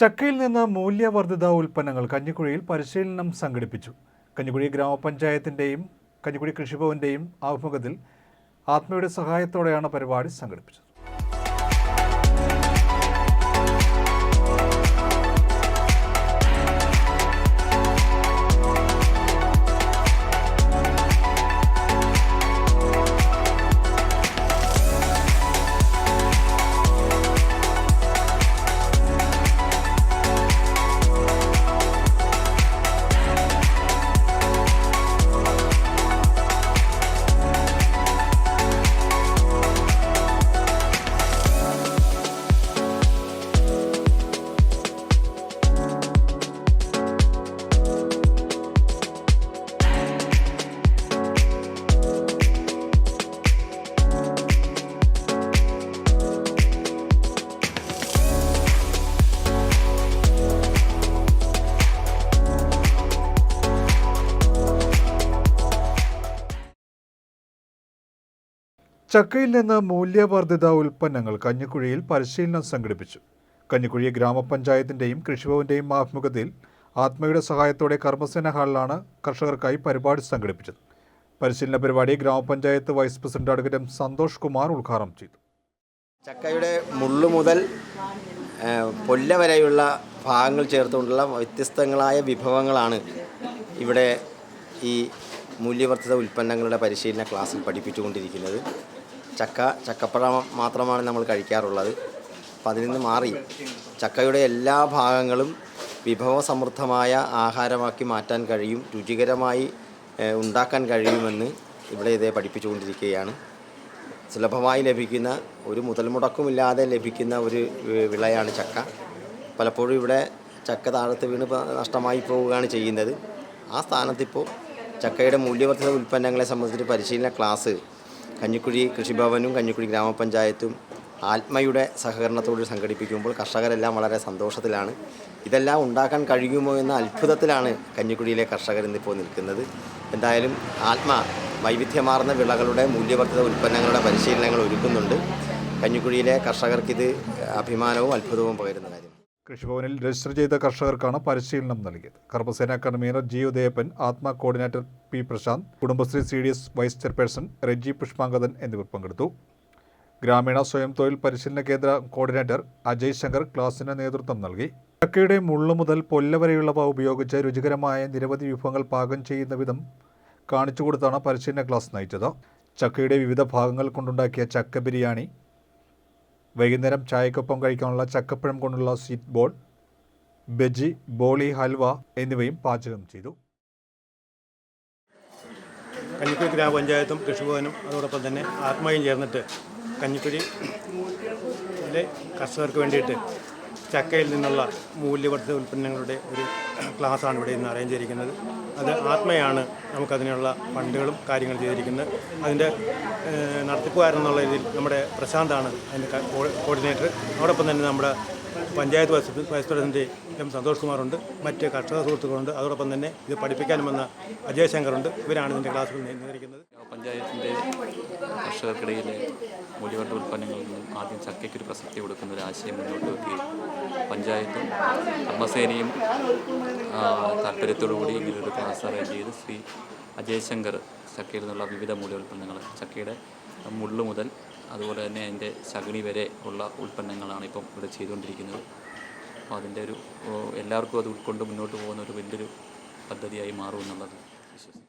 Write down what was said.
ചക്കയിൽ നിന്ന് മൂല്യവർദ്ധിത ഉൽപ്പന്നങ്ങൾ കഞ്ഞിക്കുഴിയിൽ പരിശീലനം സംഘടിപ്പിച്ചു. കഞ്ഞിക്കുഴി ഗ്രാമപഞ്ചായത്തിന്റെയും കഞ്ഞിക്കുഴി കൃഷിഭവന്റെയും ആഭിമുഖ്യത്തിൽ ആത്മയുടെ സഹായത്തോടെയാണ് പരിപാടി സംഘടിപ്പിച്ചത്. ചക്കയിൽ നിന്ന് മൂല്യവർദ്ധിത ഉൽപ്പന്നങ്ങൾ കഞ്ഞിക്കുഴിയിൽ പരിശീലനം സംഘടിപ്പിച്ചു. കഞ്ഞിക്കുഴി ഗ്രാമപഞ്ചായത്തിന്റെയും കൃഷിഭവന്റെയും ആഭിമുഖ്യത്തിൽ ആത്മയുടെ സഹായത്തോടെ കർമ്മസേന ഹാളിലാണ് കർഷകർക്കായി പരിപാടി സംഘടിപ്പിച്ചത്. പരിശീലന പരിപാടി ഗ്രാമപഞ്ചായത്ത് vice president advocate M Santhosh Kumar ഉദ്ഘാടനം ചെയ്തു. ചക്കയുടെ മുള്ളു മുതൽ പൊല്ല വരെയുള്ള ഭാഗങ്ങൾ ചേർത്തുകൊണ്ടുള്ള വ്യത്യസ്തങ്ങളായ വിഭവങ്ങളാണ് ഇവിടെ ഈ മൂല്യവർദ്ധിത ഉൽപ്പന്നങ്ങളുടെ പരിശീലന ക്ലാസ്സിൽ പഠിപ്പിച്ചുകൊണ്ടിരിക്കുന്നത്. ചക്ക ചക്കപ്പഴം മാത്രമാണ് നമ്മൾ കഴിക്കാറുള്ളത്. അപ്പം അതിൽ നിന്ന് മാറി. ചക്കയുടെ എല്ലാ ഭാഗങ്ങളും വിഭവസമൃദ്ധമായ ആഹാരമാക്കി മാറ്റാൻ കഴിയും രുചികരമായി ഉണ്ടാക്കാൻ കഴിയുമെന്ന് ഇവിടെ ഇതേ പഠിപ്പിച്ചുകൊണ്ടിരിക്കുകയാണ്. സുലഭമായി ലഭിക്കുന്ന ഒരു മുതൽ മുടക്കുമില്ലാതെ ലഭിക്കുന്ന ഒരു വിളയാണ് ചക്ക. പലപ്പോഴും ഇവിടെ ചക്ക താഴത്ത് വീണ് നഷ്ടമായി പോവുകയാണ് ചെയ്യുന്നത്. ആ സ്ഥാനത്തിപ്പോൾ ചക്കയുടെ മൂല്യവർദ്ധിത ഉൽപ്പന്നങ്ങളെ സംബന്ധിച്ച് പരിശീലന ക്ലാസ് കഞ്ഞിക്കുഴി കൃഷിഭവനും കഞ്ഞിക്കുഴി ഗ്രാമപഞ്ചായത്തും ആത്മയുടെ സഹകരണത്തോട് സംഘടിപ്പിക്കുമ്പോൾ കർഷകരെല്ലാം വളരെ സന്തോഷത്തിലാണ്. ഇതെല്ലാം ഉണ്ടാക്കാൻ കഴിയുമോ എന്ന അത്ഭുതത്തിലാണ് കഞ്ഞിക്കുഴിയിലെ കർഷകർ ഇന്നിപ്പോൾ നിൽക്കുന്നത്. എന്തായാലും ആത്മ വൈവിധ്യമാർന്ന വിളകളുടെ മൂല്യവർദ്ധിത ഉൽപ്പന്നങ്ങളുടെ പരിശീലനങ്ങൾ ഒരുക്കുന്നുണ്ട്. കഞ്ഞിക്കുഴിയിലെ കർഷകർക്കിത് അഭിമാനവും അത്ഭുതവും പകരുന്ന കാര്യം കൃഷിഭവനിൽ രജിസ്റ്റർ ചെയ്ത കർഷകർക്കാണ് പരിശീലനം നൽകിയത്. കർമ്മസേന convener G Udayappan ATMA coordinator P Prashanth Kudumbashree C D S vice chairperson Reji Pushpangadan എന്നിവർ പങ്കെടുത്തു. ഗ്രാമീണ സ്വയം തൊഴിൽ പരിശീലന കേന്ദ്ര കോർഡിനേറ്റർ അജയ് ശങ്കർ ക്ലാസിന് നേതൃത്വം നൽകി. ചക്കയുടെ മുള്ളു മുതൽ പൊല്ലവരെയുള്ളവ ഉപയോഗിച്ച് രുചികരമായ നിരവധി വിഭവങ്ങൾ പാകം ചെയ്യുന്ന വിധം കാണിച്ചു കൊടുത്താണ് പരിശീലന ക്ലാസ് നയിച്ചത്. ചക്കയുടെ വിവിധ ഭാഗങ്ങൾ കൊണ്ടുണ്ടാക്കിയ ചക്ക ബിരിയാണി വൈകുന്നേരം ചായക്കൊപ്പം കഴിക്കാനുള്ള ചക്കപ്പഴം കൊണ്ടുള്ള സ്വീറ്റ് ബോൾ ബജി ബോളി ഹൽവ എന്നിവയും പാചകം ചെയ്തു. കഞ്ഞിക്കുഴി ഗ്രാമപഞ്ചായത്തും കൃഷിഭവനും അതോടൊപ്പം തന്നെ ആത്മയും ചേർന്നിട്ട് കഞ്ഞിക്കുഴിയിലെ കർഷകർക്ക് വേണ്ടിയിട്ട് ചക്കയിൽ നിന്നുള്ള മൂല്യവർദ്ധിത ഉൽപ്പന്നങ്ങളുടെ ഒരു ക്ലാസ്സാണ് ഇവിടെ ഇന്ന് അറേഞ്ച് ചെയ്തിരിക്കുന്നത്. അത് ആത്മയാണ് നമുക്കതിനുള്ള ഫണ്ടുകളും കാര്യങ്ങളും ചെയ്തിരിക്കുന്നത്. അതിന്റെ നടത്തിപ്പുകാരെന്നുള്ള രീതിയിൽ നമ്മുടെ പ്രശാന്താണ് അതിന്റെ കോർഡിനേറ്റർ. അതോടൊപ്പം തന്നെ നമ്മുടെ panchayat vice vice president M Santhosh കുമാറുണ്ട്. മറ്റ് കർഷക സുഹൃത്തുക്കളുണ്ട്. അതോടൊപ്പം തന്നെ ഇത് പഠിപ്പിക്കാൻ വന്ന അജയ് ശങ്കറുണ്ട്. ഇവരാണ് ഇതിന്റെ ക്ലാസ്സുകൾ നിയന്ത്രിക്കുന്നത് പഞ്ചായത്തിന്റെ കർഷകർക്കിടയിലെ മൂല്യവർദ്ധ ഉൽപ്പന്നങ്ങളിൽ ആദ്യം ചക്കയ്ക്കൊരു പ്രസക്തി കൊടുക്കുന്ന ഒരു ആശയം മുന്നോട്ട് വെക്കുകയും പഞ്ചായത്തും കർമ്മസേനയും താല്പര്യത്തോടുകൂടി ഇങ്ങനൊരു ക്ലാസ് അറേഞ്ച് ചെയ്ത് ശ്രീ അജയ് ശങ്കർ ചക്കയിൽ നിന്നുള്ള വിവിധ മൂല്യോൽപ്പന്നങ്ങൾ ചക്കയുടെ മുള്ളു മുതൽ അതുപോലെ തന്നെ അതിന്റെ ശകുനി വരെ ഉള്ള ഉൽപ്പന്നങ്ങളാണ് ഇപ്പം ഇവിടെ ചെയ്തുകൊണ്ടിരിക്കുന്നത്. അപ്പോൾ അതിന്റെ ഒരു എല്ലാവർക്കും അത് ഉൾക്കൊണ്ട് മുന്നോട്ട് പോകുന്ന ഒരു വലിയൊരു പദ്ധതിയായി മാറുമെന്നുള്ളത് വിശ്വസിക്കുന്നു.